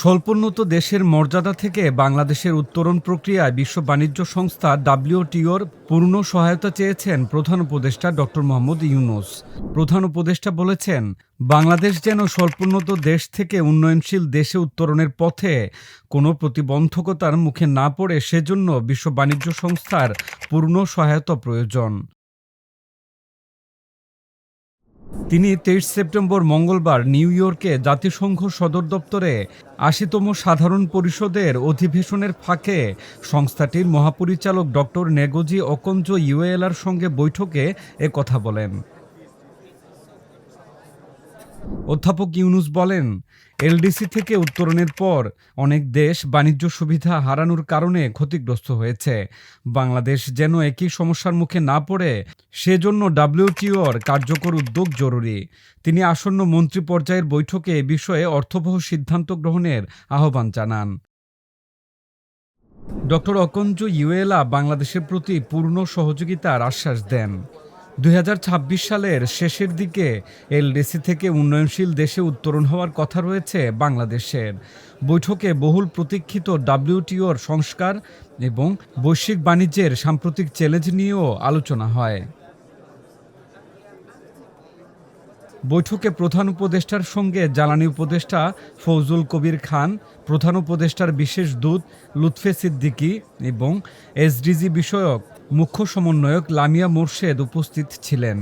স্বল্পোন্নত দেশের মর্যাদা থেকে বাংলাদেশের উত্তরণ প্রক্রিয়ায় বিশ্ব বাণিজ্য সংস্থা ডাব্লিউটিওর পূর্ণ সহায়তা চেয়েছেন প্রধান উপদেষ্টা ডক্টর মোহাম্মদ ইউনুস। প্রধান উপদেষ্টা বলেছেন, বাংলাদেশ যেন স্বল্পোন্নত দেশ থেকে উন্নয়নশীল দেশে উত্তরণের পথে কোনো প্রতিবন্ধকতার মুখে না পড়ে, সেজন্য বিশ্ব বাণিজ্য সংস্থার পূর্ণ সহায়তা প্রয়োজন। তিনি তেইশ সেপ্টেম্বর মঙ্গলবার নিউ ইয়র্কে জাতিসংঘ সদর দপ্তরে আশিতম সাধারণ পরিষদের অধিবেশনের ফাঁকে সংস্থাটির মহাপরিচালক ডক্টর নেগোজি অকঞ্জ ইউএলআর সঙ্গে বৈঠকে কথা বলেন। অধ্যাপক ইউনুস বলেন, এলডিসি থেকে উত্তরণের পর অনেক দেশ বাণিজ্য সুবিধা হারানোর কারণে ক্ষতিগ্রস্ত হয়েছে। বাংলাদেশ যেন একই সমস্যার মুখে না পড়ে, সেজন্য ডাব্লিউটিওর কার্যকর উদ্যোগ জরুরি। তিনি আসন্ন মন্ত্রী পর্যায়ের বৈঠকে এ বিষয়ে অর্থবহ সিদ্ধান্ত গ্রহণের আহ্বান জানান। ডক্টর অকঞ্জ ইউএলা বাংলাদেশের প্রতি পূর্ণ সহযোগিতার আশ্বাস দেন। দুই হাজার ছাব্বিশ সালের শেষের দিকে এলডিসি থেকে উন্নয়নশীল দেশে উত্তরণ হওয়ার কথা রয়েছে বাংলাদেশের। বৈঠকে বহুল প্রতীক্ষিত ডাব্লিউটিওর সংস্কার এবং বৈশ্বিক বাণিজ্যের সাম্প্রতিক চ্যালেঞ্জ নিয়েও আলোচনা হয়। বৈঠকে প্রধান উপদেষ্টার সঙ্গে জ্বালানি উপদেষ্টা ফৌজুল কবির খান, প্রধান উপদেষ্টার বিশেষ দূত লুৎফে সিদ্দিকী এবং এসডিজি বিষয়ক মুখ্য সমন্বয়ক লামিয়া মোর্শেদ উপস্থিত ছিলেন।